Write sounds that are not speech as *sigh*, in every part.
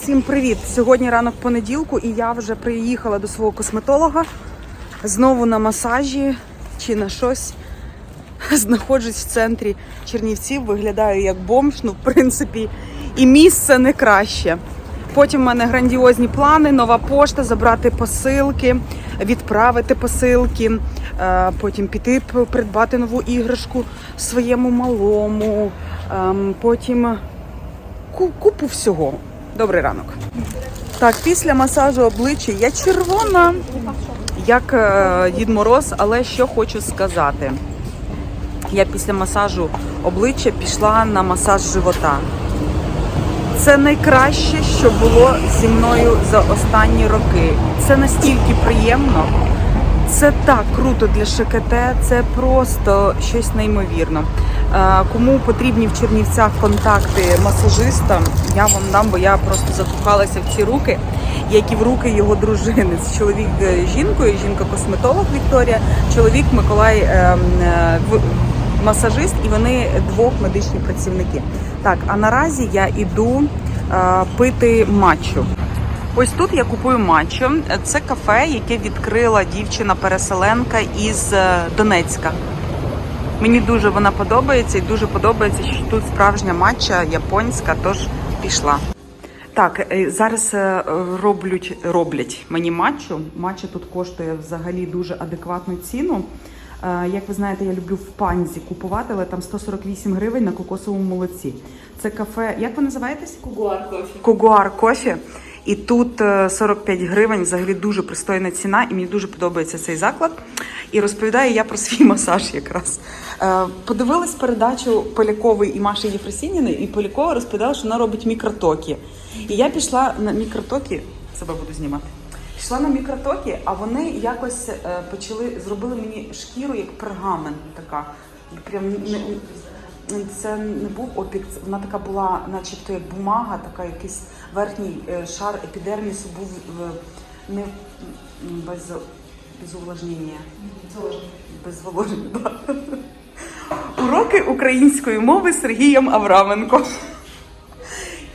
Всім привіт! Сьогодні ранок понеділку, і я вже приїхала до свого косметолога. Знову на масажі чи на щось. *laughs* Знаходжусь в центрі Чернівців, виглядаю як бомж, ну, в принципі, і місце не краще. Потім в мене грандіозні плани, нова пошта, забрати посилки, відправити посилки, е, потім піти придбати нову іграшку своєму малому, ем, потім купу всього. Добрий ранок. Так, після масажу обличчя я червона, як е, Дід Мороз, але що хочу сказати. Я після масажу обличчя пішла на масаж живота. Це найкраще, що було зі мною за останні роки. Це настільки приємно, це так круто для ШКТ, це просто щось неймовірно. Е, Кому потрібні в Чернівцях контакти масажиста, я вам дам, бо я просто закохалася в ці руки, як і в руки його дружини. Це чоловік жінкою, жінка-косметолог Вікторія, чоловік Миколай е, е, масажист, і вони двох медичні працівники. Так, а наразі я іду е, пити матчу. Ось тут я купую матчу. Це кафе, яке відкрила дівчина-переселенка із Донецька. Мені дуже вона подобається і дуже подобається, що тут справжня матча японська, тож пішла. Так, е, зараз е, роблять, роблять мені матчу. Матча тут коштує взагалі дуже адекватну ціну. Е, Як ви знаєте, я люблю в панзі купувати, але там 148 гривень на кокосовому молоці. Це кафе. Як ви називаєтесь? Кугуар кофе. Кугуар кофе. І тут е, 45 гривень, взагалі дуже пристойна ціна, і мені дуже подобається цей заклад. І розповідаю я про свій *laughs* масаж якраз. Е, Подивилась передачу Полякової і Маші Єфросініної, і Полякова розповідала, що вона робить мікротоки. І я пішла на мікротоки, себе буду знімати. Пішла на мікротоки, а вони якось е, почали зробили мені шкіру як пергамент така. Прям це не був опік, вона така була, начебто як бумага, така якийсь верхній е, шар епідермісу був е, не без, без увлажнення. Без зволоження. Уроки української мови Сергієм Авраменко.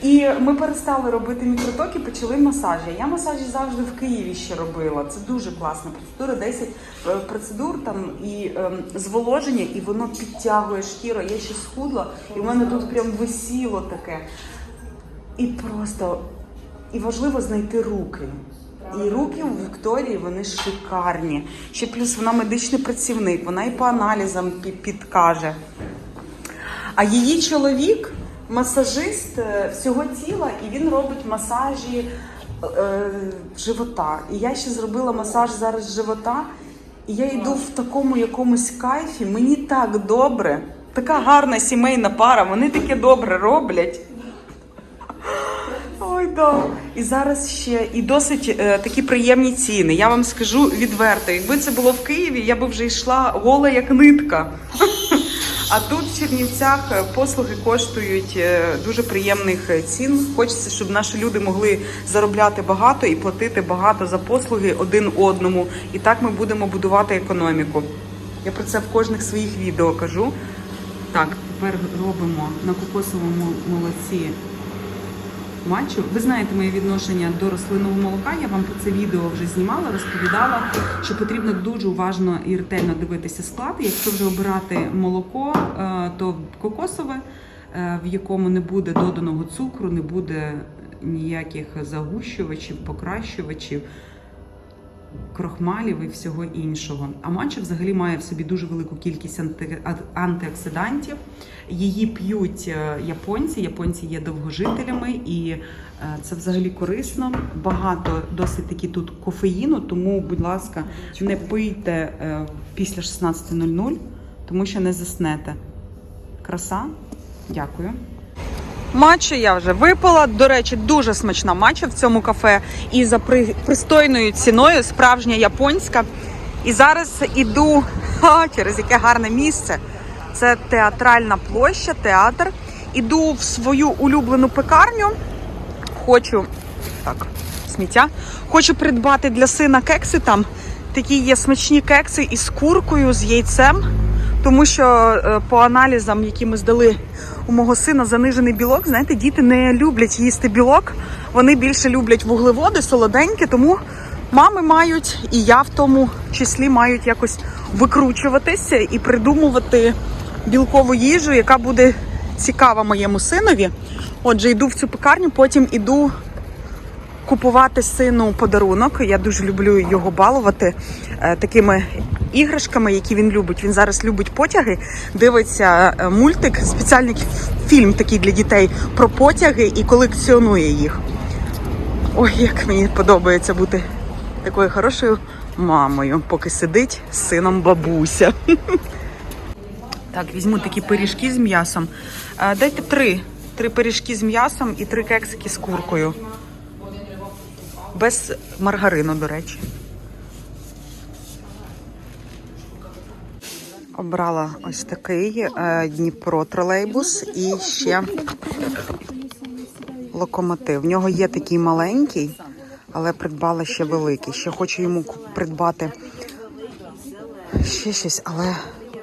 І ми перестали робити мікротоки, почали масажі. Я масажі завжди в Києві ще робила. Це дуже класна процедура. 10 е, процедур там і ем, зволоження, і воно підтягує шкіру. Я ще схудла, і в мене тут прям висіло таке. І просто і важливо знайти руки. І руки у Вікторії вони шикарні. Ще плюс вона медичний працівник, вона і по аналізам підкаже. А її чоловік масажист е, всього тіла, і він робить масажі е, живота. І я ще зробила масаж зараз живота, і я йду в такому якомусь кайфі. Мені так добре. Така гарна сімейна пара, вони таке добре роблять. Ой, да. І зараз ще і досить е, такі приємні ціни. Я вам скажу відверто, якби це було в Києві, я би вже йшла гола як нитка. А тут в Чернівцях е, послуги коштують е, дуже приємних е, цін. Хочеться, щоб наші люди могли заробляти багато і платити багато за послуги один одному. І так ми будемо будувати економіку. Я про це в кожних своїх відео кажу. Так, тепер робимо на кокосовому молоці матчу. Ви знаєте моє відношення до рослинного молока. Я вам про це відео вже знімала, розповідала, що потрібно дуже уважно і ретельно дивитися склад. Якщо вже обирати молоко, е, то кокосове, е, в якому не буде доданого цукру, не буде ніяких загущувачів, покращувачів. Крохмалів і всього іншого. А матча взагалі має в собі дуже велику кількість анти- антиоксидантів. Її п'ють е, японці. Японці є довгожителями, і е, це взагалі корисно. Багато досить таки тут кофеїну, тому, будь ласка, не пийте е, після 16.00, тому що не заснете. Краса. Дякую. Матчу я вже випила. До речі, дуже смачна матча в цьому кафе і за при- пристойною ціною, справжня японська. І зараз іду ха, через яке гарне місце. Це театральна площа, театр. Іду в свою улюблену пекарню. Хочу так, сміття. Хочу придбати для сина кекси там. Такі є смачні кекси із куркою, з яйцем. Тому що е, по аналізам, які ми здали у мого сина, занижений білок, знаєте, діти не люблять їсти білок. Вони більше люблять вуглеводи, солоденьке, тому мами мають, і я в тому числі мають якось викручуватися і придумувати білкову їжу, яка буде цікава моєму синові. Отже, йду в цю пекарню, потім іду купувати сину подарунок. Я дуже люблю його балувати е, такими іграшками, які він любить. Він зараз любить потяги, дивиться е, мультик, спеціальний фільм такий для дітей про потяги і колекціонує їх. Ой, як мені подобається бути такою хорошою мамою, поки сидить з сином бабуся. *laughs* Так, візьму такі пиріжки з м'ясом. Е, Дайте три. Три пиріжки з м'ясом і три кексики з куркою. Без маргарину, до речі. Обрала ось такий е, Дніпро тролейбус і ще локомотив. В нього є такий маленький, але придбала ще великий. Ще хочу йому придбати ще щось, але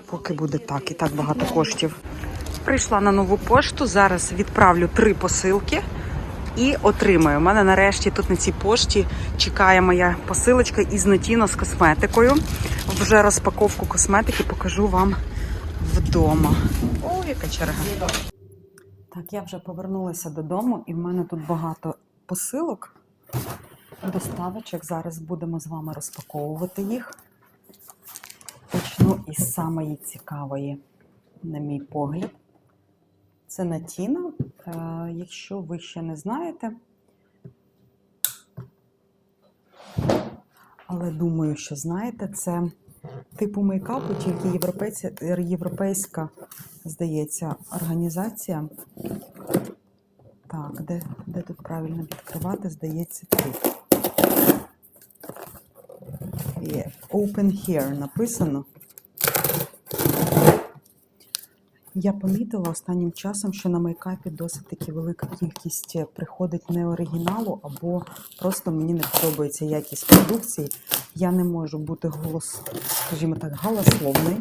поки буде так і так багато коштів. Прийшла на нову пошту. Зараз відправлю три посилки і отримаю. У мене нарешті тут на цій пошті чекає моя посилочка із Нотіно з косметикою. Вже розпаковку косметики покажу вам вдома. О, яка черга. Так, я вже повернулася додому, і в мене тут багато посилок, доставочок. Зараз будемо з вами розпаковувати їх. Почну із самої цікавої, на мій погляд. Це Натіна. Е, якщо ви ще не знаєте, але думаю, що знаєте, це типу мейкапу, тільки європейця, європейська, здається, організація. Так, де, де тут правильно відкривати, здається, тут. Є Open Here написано. Я помітила останнім часом, що на мейкапі досить таки велика кількість приходить не оригіналу, або просто мені не подобається якість продукції. Я не можу бути голос, скажімо так, галасловною.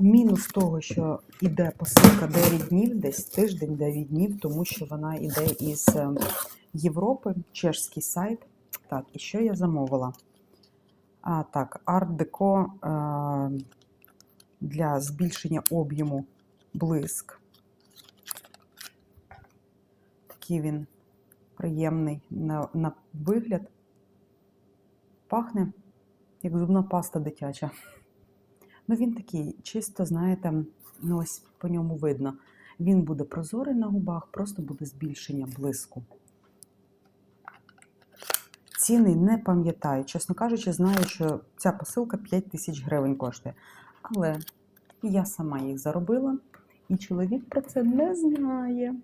Мінус того, що іде посилка 9 днів, десь тиждень 9 днів, тому що вона йде із е, Європи, чешський сайт. Так, і що я замовила? А, так, арт-деко е, для збільшення об'єму блиск. Такий він приємний на, на вигляд. Пахне як зубна паста дитяча. Ну, він такий, чисто, знаєте, ну ось по ньому видно. Він буде прозорий на губах, просто буде збільшення блиску. Ціни не пам'ятаю. Чесно кажучи, знаю, що ця посилка 5 тисяч гривень коштує. Але я сама їх заробила, і чоловік про це не знає.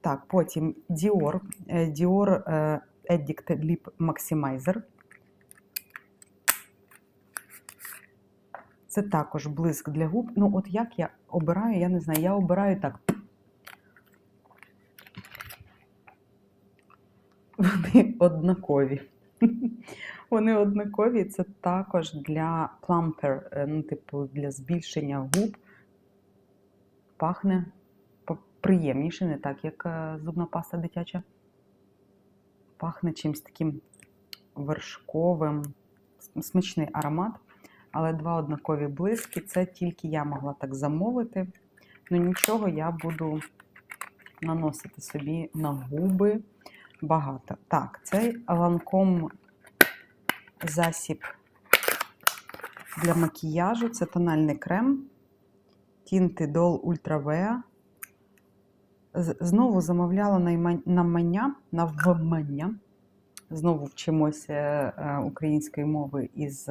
Так, потім Dior, е, Dior е, Addict Lip Maximizer. Це також блиск для губ. Ну, от як я обираю, я не знаю. Я обираю так. Вони однакові. *laughs* Вони однакові. Це також для плампер, е, ну, типу, для збільшення губ. Пахне приємніше, не так, як е, зубна паста дитяча. Пахне чимось таким вершковим, смачний аромат. Але два однакові блиски. Це тільки я могла так замовити. Ну нічого, я буду наносити собі на губи багато. Так, цей Lancome засіб для макіяжу. Це тональний крем Doll Ultra Vea. Знову замовляла навмання, навмання. Знову вчимося е, української мови із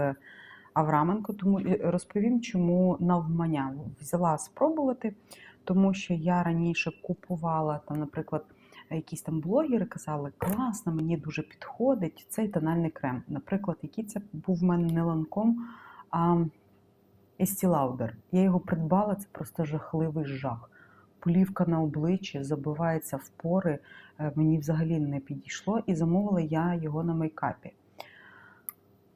Авраменко, тому розповім, чому навмання. Взяла спробувати, тому що я раніше купувала там, наприклад, якісь там блогери казали, класно, мені дуже підходить цей тональний крем. Наприклад, який це був в мене не ланком, а Estee Lauder. Я його придбала, це просто жахливий жах. Плівка на обличчі забивається в пори, е, мені взагалі не підійшло, і замовила я його на мейкапі.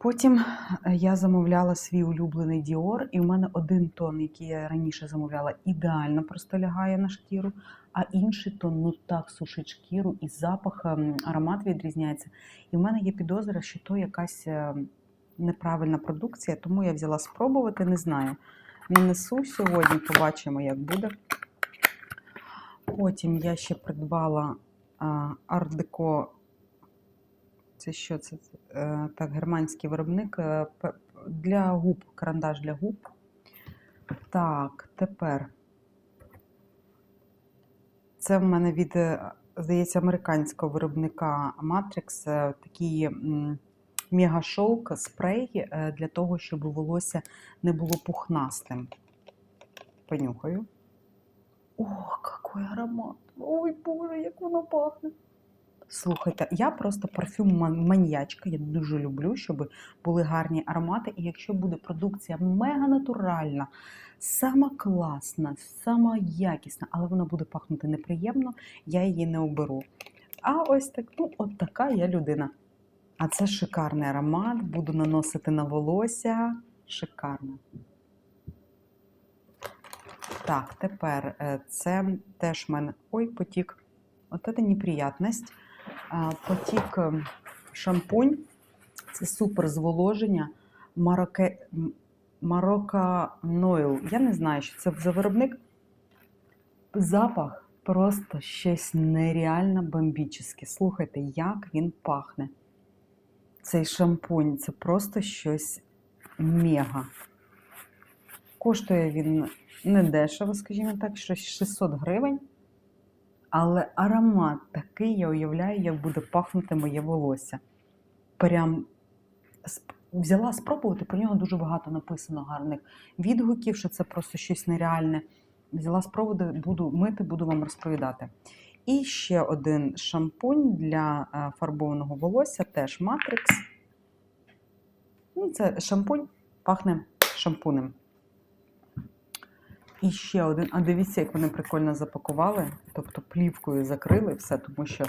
Потім е, я замовляла свій улюблений Dior, і в мене один тон, який я раніше замовляла, ідеально просто лягає на шкіру, а інший тон ну так сушить шкіру, і запах, ем, аромат відрізняється. І в мене є підозра, що то якась е, неправильна продукція, тому я взяла спробувати, не знаю. Нанесу сьогодні, побачимо, як буде. Потім я ще придбала ардеко. Це що це? Е, Так, германський виробник е, для губ, карандаш для губ. Так, тепер. Це в мене від, е, здається, американського виробника Matrix такий м, мегашовк спрей для того, щоб волосся не було пухнастим. Понюхаю. Ох, який аромат! Ой, Боже, як воно пахне! Слухайте, я просто парфюм ман- маньячка. Я дуже люблю, щоб були гарні аромати. І якщо буде продукція мега натуральна, сама класна, сама якісна, але вона буде пахнути неприємно, я її не оберу. А ось так, ну, от така я людина. А це шикарний аромат, буду наносити на волосся. Шикарно. Так, тепер е, це теж в мене. Ой, потік. От це неприятність. Потік е, шампунь. Це супер зволоження. Мароке... м- Нойл. Я не знаю, що це за виробник. Запах просто щось нереально бомбічне. Слухайте, як він пахне. Цей шампунь це просто щось мега. Коштує він не дешево, скажімо так, щось 600 гривень. Але аромат такий, я уявляю, як буде пахнути моє волосся. Прям взяла спробувати, про нього дуже багато написано гарних відгуків, що це просто щось нереальне. Взяла спробувати, буду мити, буду вам розповідати. І ще один шампунь для е, фарбованого волосся, теж Matrix. Ну, Це шампунь пахне шампунем. І ще один. А дивіться, як вони прикольно запакували. Тобто плівкою закрили все, тому що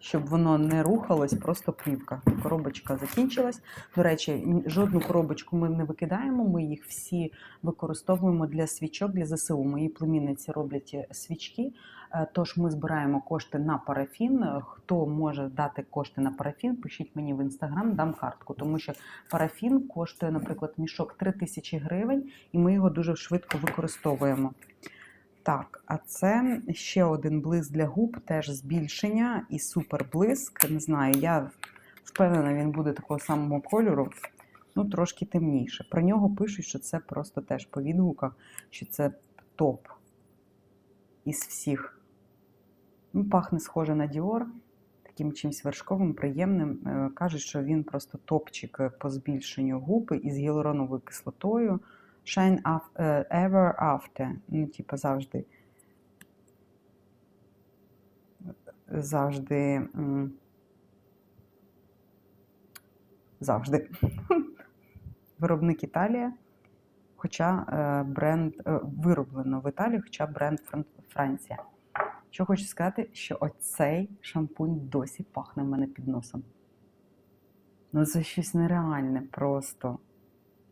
щоб воно не рухалось, просто плівка. Коробочка закінчилась. До речі, жодну коробочку ми не викидаємо. Ми їх всі використовуємо для свічок для ЗСУ. Мої племінниці роблять е, свічки. Е, Тож ми збираємо кошти на парафін. Хто може дати кошти на парафін, пишіть мені в інстаграм, дам картку, тому що парафін коштує, наприклад, мішок 3 тисячі гривень, і ми його дуже швидко використовуємо. Так, а це ще один блиск для губ, теж збільшення і супер блиск. Не знаю, я впевнена, він буде такого самого кольору, ну трошки темніше. Про нього пишуть, що це просто теж по відгуках, що це топ із всіх. Ну, пахне схоже на Dior, таким чимось вершковим, приємним. Е, Кажуть, що він просто топчик по збільшенню губ із гіалуроновою кислотою. Shine af- е, ever after. Ну, типу, завжди. Завжди. Завжди. *laughs* Виробник Італія, хоча е, бренд е, вироблено в Італії, хоча бренд Франція. Що хочу сказати, що оцей шампунь досі пахне в мене під носом. Ну, це щось нереальне просто.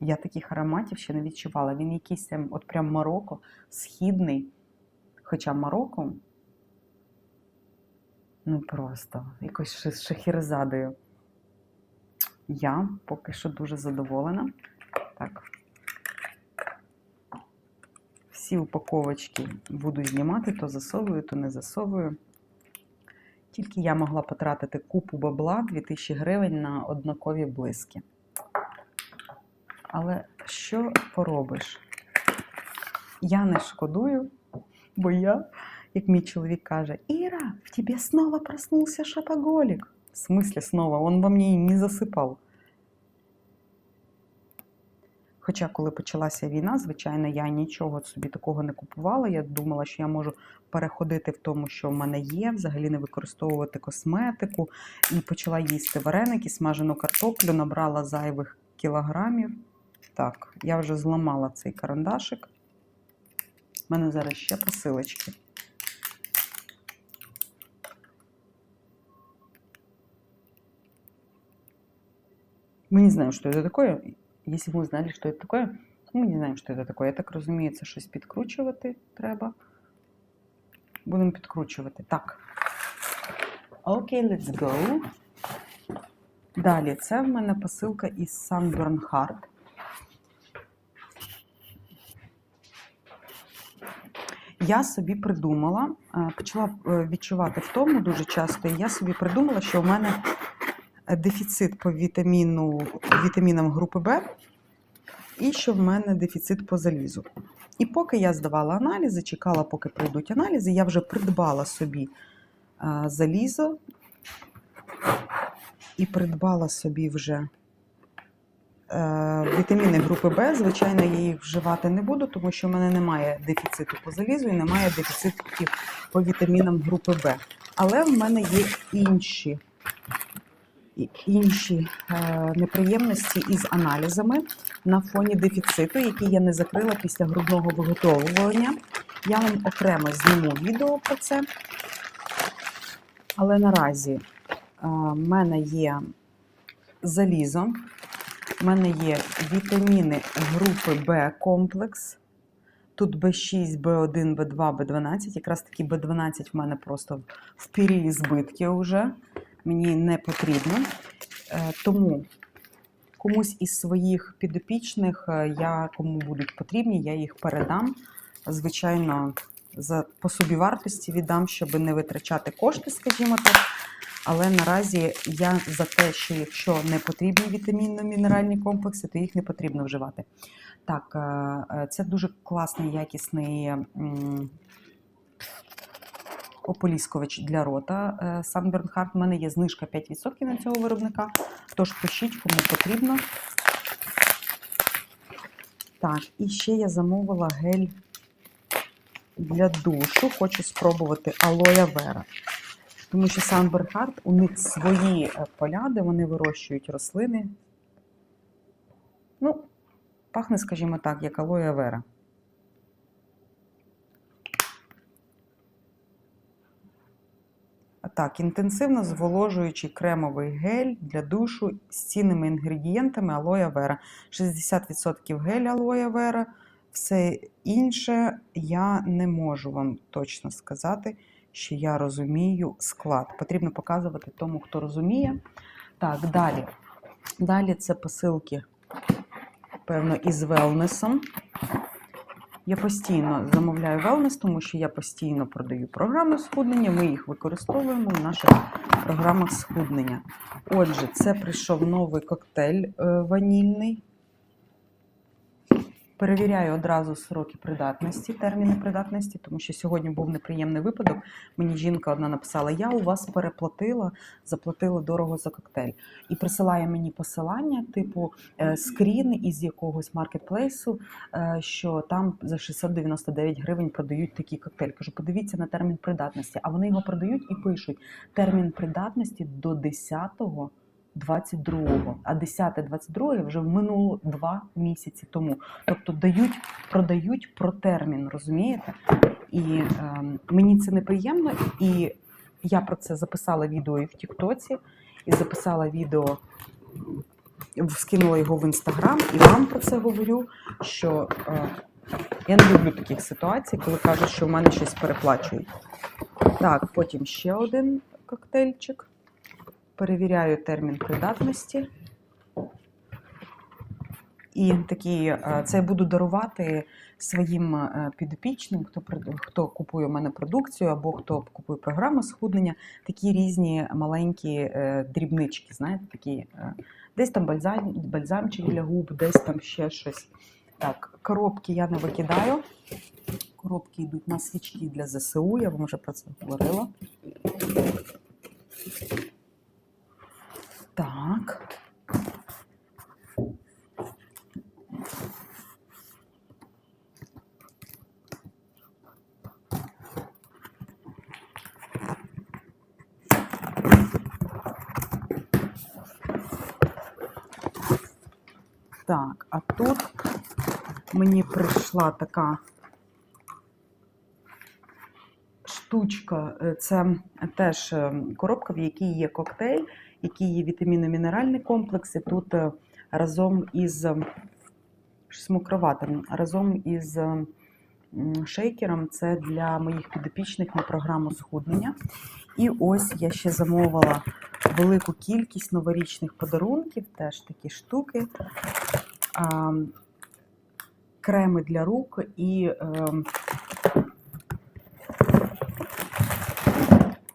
Я таких ароматів ще не відчувала. Він якийсь от прям Марокко, східний. Хоча Марокко, ну просто якось шахерезадою. Я поки що дуже задоволена. Так. Всі упаковочки буду знімати, то засовую, то не засовую. Тільки я могла потратити купу бабла 2000 гривень на однакові блиски. Але що поробиш? Я не шкодую, бо я, як мій чоловік каже, Іра, в тебе снова проснувся шопоголік. В смысле снова? Он во и не засипав. Хоча, коли почалася війна, звичайно, я нічого собі такого не купувала. Я думала, що я можу переходити в тому, що в мене є, взагалі не використовувати косметику. І почала їсти вареники, смажену картоплю, набрала зайвих кілограмів. Так, я вже зламала цей карандашик. У мене зараз ще посилочки. Мы не знаем, что это такое. Если бы мы знали, что это такое, ми не знаємо, що це таке. Я так розумію, це щось підкручувати треба. Будемо підкручувати. Так. Окей, let's go. Далі, це в мене посилка із Sunburn Heart. Я собі придумала, е, почала е, відчувати втому дуже часто, і я собі придумала, що в мене е, дефіцит по вітаміну, вітамінам групи Б, і що в мене дефіцит по залізу. І поки я здавала аналізи, чекала, поки прийдуть аналізи, я вже придбала собі залізо і придбала собі вже вітаміни групи Б. Звичайно, я їх вживати не буду, тому що в мене немає дефіциту по залізу і немає дефіциту по вітамінам групи Б. Але в мене є інші, інші е, неприємності із аналізами на фоні дефіциту, який я не закрила після грудного виготовлення. Я вам окремо зніму відео про це. Але наразі е, в мене є залізо, в мене є вітаміни групи Б комплекс. Тут B6, B1, B2, B12. Якраз таки B12 в мене просто в пірі збитки вже. Мені не потрібно. Е, Тому комусь із своїх підопічних, е, я кому будуть потрібні, я їх передам. Звичайно, за по собівартості віддам, щоб не витрачати кошти, скажімо так. Але наразі я за те, що якщо не потрібні вітамінно-мінеральні комплекси, то їх не потрібно вживати. Так, е, е, це дуже класний, якісний ополіскувач для рота. е, Sunburn Heart. У мене є знижка 5% на цього виробника. Тож пишіть, кому потрібно. Так, і ще я замовила гель для душу. Хочу спробувати алоя вера. Тому що Sunburn Heart, у них свої е, поля, де вони вирощують рослини. Ну, пахне, скажімо так, як алоя вера. Так, інтенсивно зволожуючий кремовий гель для душу з цінними інгредієнтами алоя вера. 60% гель алоя вера. Все інше я не можу вам точно сказати, що я розумію склад. Потрібно показувати тому, хто розуміє. Так, далі. Далі це посилки, певно, із велнесом. Я постійно замовляю велнес, тому що я постійно продаю програми схуднення. Ми їх використовуємо в наших програмах схуднення. Отже, це прийшов новий коктейль е, ванільний. Перевіряю одразу сроки придатності, терміни придатності, тому що сьогодні був неприємний випадок. Мені жінка одна написала: Я у вас переплатила, заплатила дорого за коктейль. І присилає мені посилання, типу е, скрін із якогось маркетплейсу, е, що там за 699 гривень продають такий коктейль. Кажу, подивіться на термін придатності. А вони його продають і пишуть: термін придатності до 10-го 22-го, а 10-22 вже минуло два місяці тому. Тобто дають, продають про термін, розумієте? І е, мені це неприємно, і я про це записала відео і в Тіктоці, і записала відео, скинула його в інстаграм, і вам про це говорю, що е, я не люблю таких ситуацій, коли кажуть, що в мене щось переплачують. Так, потім ще один коктейльчик. Перевіряю термін придатності. І такі, е, це я буду дарувати своїм е, підопічним, хто хто купує у мене продукцію або хто купує програму схуднення, такі різні маленькі е, дрібнички, знаєте, такі десь там бальзам, бальзамчик для губ, десь там ще щось. Так, коробки я не викидаю. Коробки йдуть на свічки для ЗСУ, я вам вже про це говорила. Так. Так, а тут мені прийшла така штучка. Е, Це теж е, коробка, в якій є коктейль, які є вітамінно-мінеральні комплекси. Тут е, разом із е, щось мокроватим, разом із шейкером це для моїх підопічних на програму схуднення. І ось я ще замовила велику кількість новорічних подарунків, теж такі штуки. Креми для рук і ем,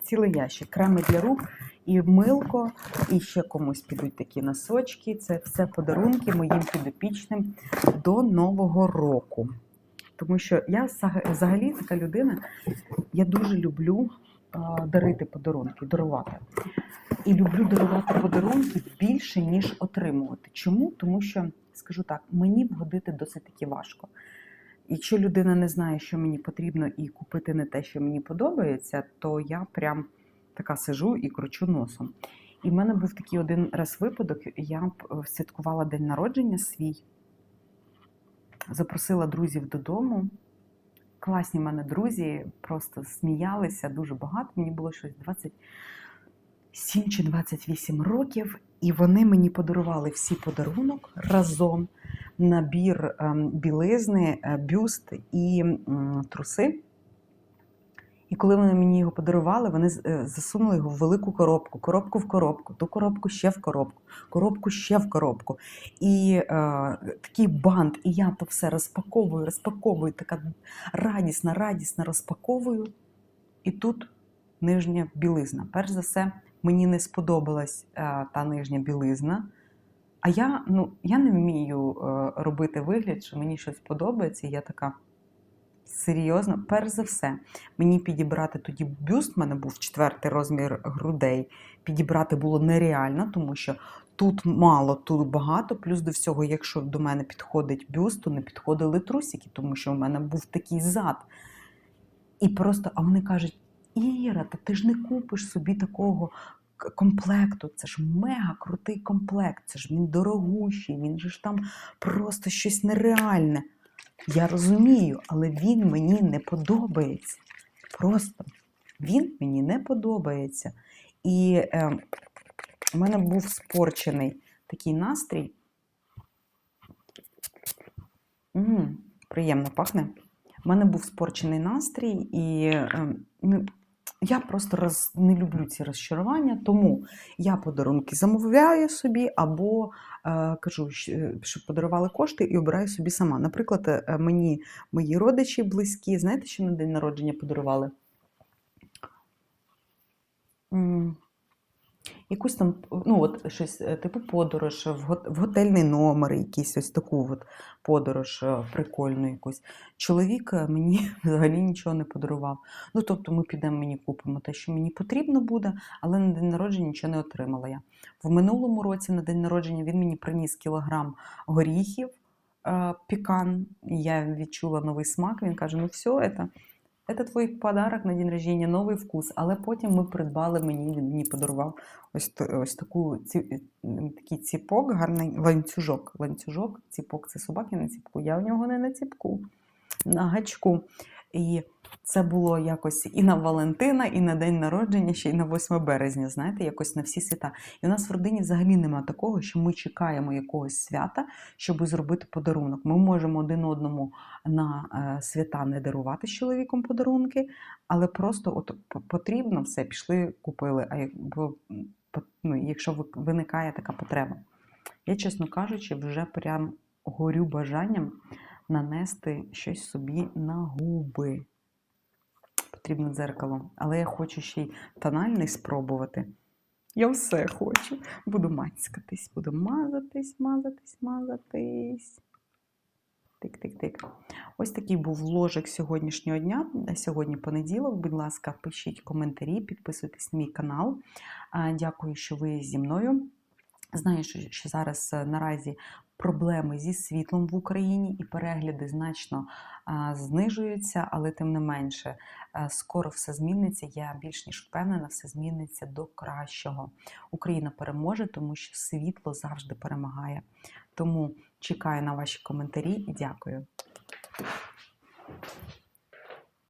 цілий ящик. Креми для рук і милко, і ще комусь підуть такі носочки. Це все подарунки моїм підопічним до Нового року. Тому що я взагалі така людина, я дуже люблю дарити подарунки, дарувати. І люблю дарувати подарунки більше, ніж отримувати. Чому? Тому що, скажу так, мені вгодити досить таки важко. Якщо людина не знає, що мені потрібно, і купити не те, що мені подобається, то я прям така сижу і кручу носом. І в мене був такий один раз випадок. Я е, святкувала день народження свій, запросила друзів додому. Класні в мене друзі, просто сміялися дуже багато. Мені було щось 27 чи 28 років, і вони мені подарували всі подарунок разом набір ем, білизни, е, бюст і труси. І коли вони мені його подарували, вони е, засунули його в велику коробку, коробку в коробку, ту коробку ще в коробку, коробку ще в коробку. І е, такий бант, і я то все розпаковую, розпаковую, така радісна, радісна розпаковую. І тут нижня білизна. Перш за все, мені не сподобалась е, та нижня білизна. А я, ну, я не вмію е, робити вигляд, що мені щось подобається, і я така. Серйозно, перш за все, мені підібрати тоді бюст, в мене був четвертий розмір грудей. Підібрати було нереально, тому що тут мало, тут багато. Плюс до всього, якщо до мене підходить бюст, то не підходили трусики, тому що в мене був такий зад. І просто, а вони кажуть: Іра, та ти ж не купиш собі такого комплекту. Це ж мега крутий комплект. Це ж він дорогущий, він же ж там просто щось нереальне. Я розумію, але він мені не подобається. Просто він мені не подобається. І е, у мене був спорчений такий настрій. м приємно пахне. У мене був спорчений настрій, і е, ну, я просто роз, не люблю ці розчарування, тому я подарунки замовляю собі або е, кажу, щоб подарували кошти і обираю собі сама. Наприклад, е, мені мої родичі близькі, знаєте, що на день народження подарували? Якусь там, ну от щось е, типу подорож, в готельний номер, якийсь ось таку от подорож е, прикольну якусь. Чоловік е, мені *laughs* взагалі нічого не подарував. Ну, тобто ми підемо мені купимо те, що мені потрібно буде, але на день народження нічого не отримала я. В минулому році на день народження він мені приніс кілограм горіхів пікан. Я відчула новий смак. Він каже: ну все, це, це твій подарок на день рождения, новий вкус. Але потім ми придбали мені, він мені подарував ось, ось таку, ці, такий ціпок, гарний ланцюжок. Ланцюжок, ціпок це собаки на ціпку. Я в нього не на ціпку, на гачку. І це було якось і на Валентина, і на день народження, ще й на 8 березня, знаєте, якось на всі свята. І у нас в родині взагалі нема такого, що ми чекаємо якогось свята, щоб зробити подарунок. Ми можемо один одному на е, свята не дарувати з чоловіком подарунки, але просто от потрібно все, пішли, купили. А як- по- ну, якщо виникає така потреба. Я, чесно кажучи, вже прям горю бажанням нанести щось собі на губи. Потрібно дзеркало. Але я хочу ще й тональний спробувати. Я все хочу. Буду мацькатись, буду мазатись, мазатись, мазатись. Тик-тик-тик. Ось такий був вложик сьогоднішнього дня. Сьогодні понеділок. Будь ласка, пишіть коментарі, підписуйтесь на мій канал. Дякую, що ви зі мною. Знаю, що, що зараз е, наразі проблеми зі світлом в Україні і перегляди значно а, знижуються, але тим не менше, е, скоро все зміниться. Я більш ніж впевнена, все зміниться до кращого. Україна переможе, тому що світло завжди перемагає. Тому чекаю на ваші коментарі і дякую.